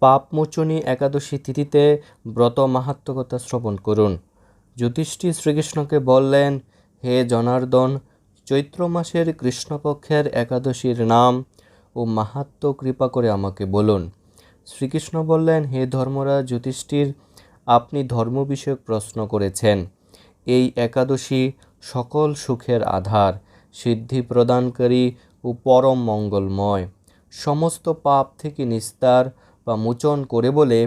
পাপমোচনী একাদশী তিথিতে ব্রত মাহাত্মকতা শ্রবণ করুন। যুধিষ্ঠির শ্রীকৃষ্ণকে বললেন, হে জনার্দন, চৈত্র মাসের কৃষ্ণপক্ষের একাদশীর নাম ও মাহাত্ম কৃপা করে আমাকে বলুন। শ্রীকৃষ্ণ বললেন, হে ধর্মরাজ যুধিষ্ঠির, আপনি ধর্ম বিষয়ক প্রশ্ন করেছেন। এই একাদশী সকল সুখের আধার, সিদ্ধি প্রদানকারী ও পরম মঙ্গলময়। সমস্ত পাপ থেকে নিস্তার বা মোচন করে বলে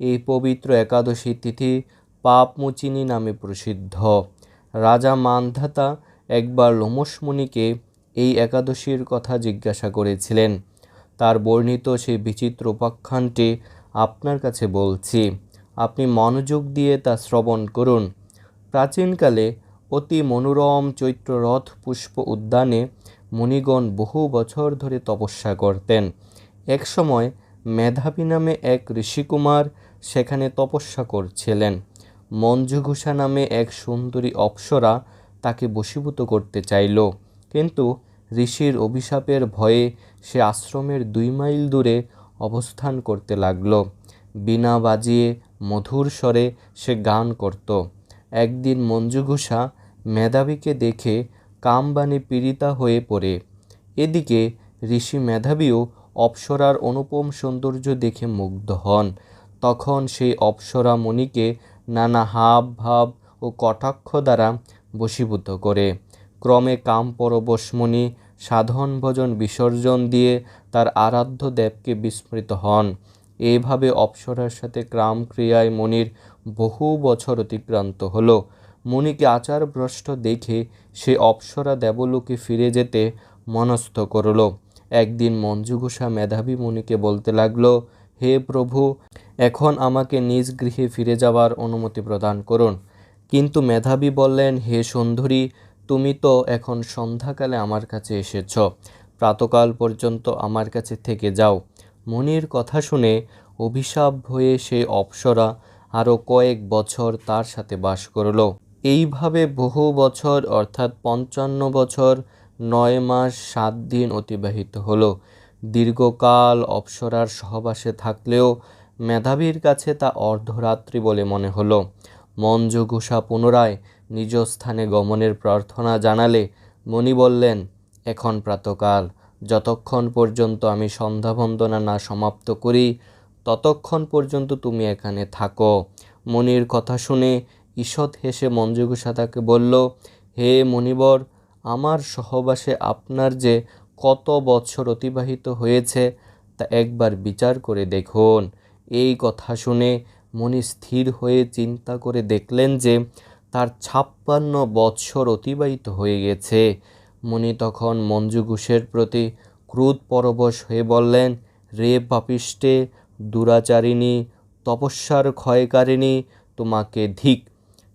এই পবিত্র একাদশী তিথি পাপমোচিনী নামে প্রসিদ্ধ। রাজা মানধাতা একবার লোমসমুনিকে এই একাদশীর কথা জিজ্ঞাসা করেছিলেন। তার বর্ণিত সেই বিচিত্র উপাখ্যানটি আপনার কাছে বলছি, আপনি মনোযোগ দিয়ে তা শ্রবণ করুন। প্রাচীনকালে অতি মনোরম চৈত্র রথ পুষ্প উদ্যানে মুনিগণ বহু বছর ধরে তপস্যা করতেন। একসময় মেধাবী নামে এক ঋষিকুমার সেখানে তপস্যা করছিলেন। মঞ্জুঘোষা নামে এক সুন্দরী অপ্সরা তাকে বশীভূত করতে চাইল। কিন্তু ঋষির অভিশাপের ভয়ে সে আশ্রমের দুই মাইল দূরে অবস্থান করতে লাগল। বিনা বাজিয়ে মধুর স্বরে সে গান করত। একদিন মঞ্জুঘোষা মেধাবীকে দেখে কামবাণী পীড়িতা হয়ে পড়ে। এদিকে ঋষি মেধাবীও অপ্সরার অনুপম সৌন্দর্য দেখে মুগ্ধ হন। তখন সেই অপ্সরা মণিকে নানা হাব ভাব ও কটাক্ষ দ্বারা বশীভূত করে। ক্রমে কাম পরবশমণি সাধন ভজন বিসর্জন দিয়ে তার আরাধ্য দেবকে বিস্মৃত হন। এইভাবে অপ্সরার সাথে ক্রাম ক্রিয়ায় মনির বহু বছর অতিক্রান্ত হলো। মুনিকে আচার ভ্রষ্ট দেখে সে অপ্সরা দেবলোকে ফিরে যেতে মনস্থ করল। একদিন মঞ্জুঘোষা মেধাবী মুনিকে বলতে লাগল, হে প্রভু, এখন আমাকে নিজ গৃহে ফিরে যাওয়ার অনুমতি প্রদান করুন। কিন্তু মেধাবী বললেন, হে সুন্দরী, তুমি তো এখন সন্ধ্যাকালে আমার কাছে এসেছ। প্রাতকাল পর্যন্ত আমার কাছে থেকে যাও। মুনির কথা শুনে অভিশাপ হয়ে সে অপ্সরা আরও কয়েক বছর তার সাথে বাস করল। এইভাবে বহু বছর, অর্থাৎ পঞ্চান্ন বছর নয় মাস সাত দিন অতিবাহিত হলো। দীর্ঘকাল অপ্সরার সহবাসে থাকলেও মেধাবীর কাছে তা অর্ধরাত্রি বলে মনে হলো। মঞ্জু ঘোষা পুনরায় নিজ স্থানে গমনের প্রার্থনা জানালে মণি বললেন, এখন প্রাতকাল। যতক্ষণ পর্যন্ত আমি সন্ধ্যাবন্দনা না সমাপ্ত করি, ততক্ষণ পর্যন্ত তুমি এখানে থাকো। মনির কথা শুনে ঈষৎ হেসে মঞ্জুঘোষা তাকে বলল, হে মণিবর আমার সহবাসে আপনার যে কত বছর অতিবাহিত হয়েছে, তা একবার বিচার করে দেখুন। এই কথা শুনে মনি স্থির হয়ে চিন্তা করে দেখলেন যে, তার ছাপ্পান্ন বৎসর অতিবাহিত হয়ে গেছে। মুনি তখন মঞ্জু ঘোষের প্রতি ক্রোধ পরবশ হয়ে বললেন, রে পাপিষ্টে, দুরাচারিণী, তপস্যার ক্ষয়কারিণী, তোমাকে ধিক,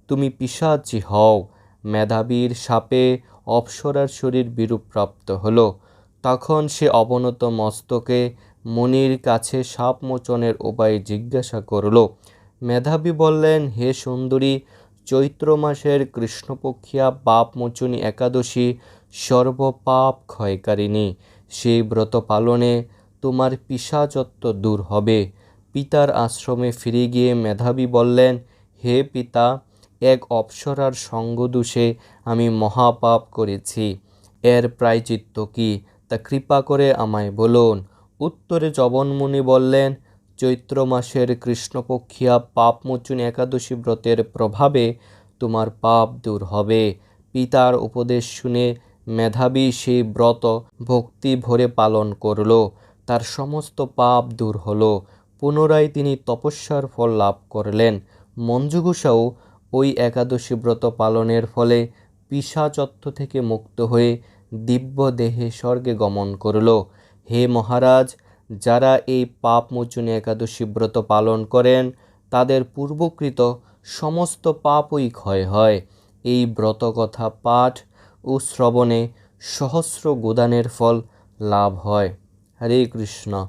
তুমি পিসাচি হও। মেধাবীর সাপে অপ্সরার শরীর বিরূপ প্রাপ্ত হল। তখন সে অবনত মস্তকে মনির কাছে সাপ মোচনের উপায় জিজ্ঞাসা করল। মেধাবী বললেন, হে সুন্দরী, চৈত্র মাসের কৃষ্ণপক্ষিয়া পাপমোচনী একাদশী সর্বপাপ ক্ষয়কারিণী। সেই ব্রত পালনে তোমার পিসাচত্ব দূর হবে। পিতার আশ্রমে ফিরে গিয়ে মেধাবী বললেন, হে পিতা এক অপ্সরার সঙ্গদোষে আমি মহাপাপ করেছি। এর প্রায়চিত্ত কি? তা কৃপা করে আমায় বলুন। উত্তরে জবনমুনি বললেন, চৈত্র মাসের কৃষ্ণপক্ষিয়া পাপমোচন একাদশী ব্রতের প্রভাবে তোমার পাপ দূর হবে পিতার উপদেশ শুনে মেধাবী সেই ব্রত ভক্তি ভরে পালন করল। তার সমস্ত পাপ দূর হলো। পুনরায় তিনি তপস্যার ফল লাভ করলেন। মঞ্জুঘোষাও ওই একাদশী ব্রত পালনের ফলে পিসাচত্ব থেকে মুক্ত হয়ে দিব্য দেহে স্বর্গে গমন করল। হে মহারাজ, যারা এই পাপ মোচনী একাদশী ব্রত পালন করেন, তাদের পূর্বকৃত সমস্ত পাপই ক্ষয় হয়। এই ব্রত কথা পাঠ ও শ্রবণে সহস্র গোদানের ফল লাভ হয়। হরে কৃষ্ণ।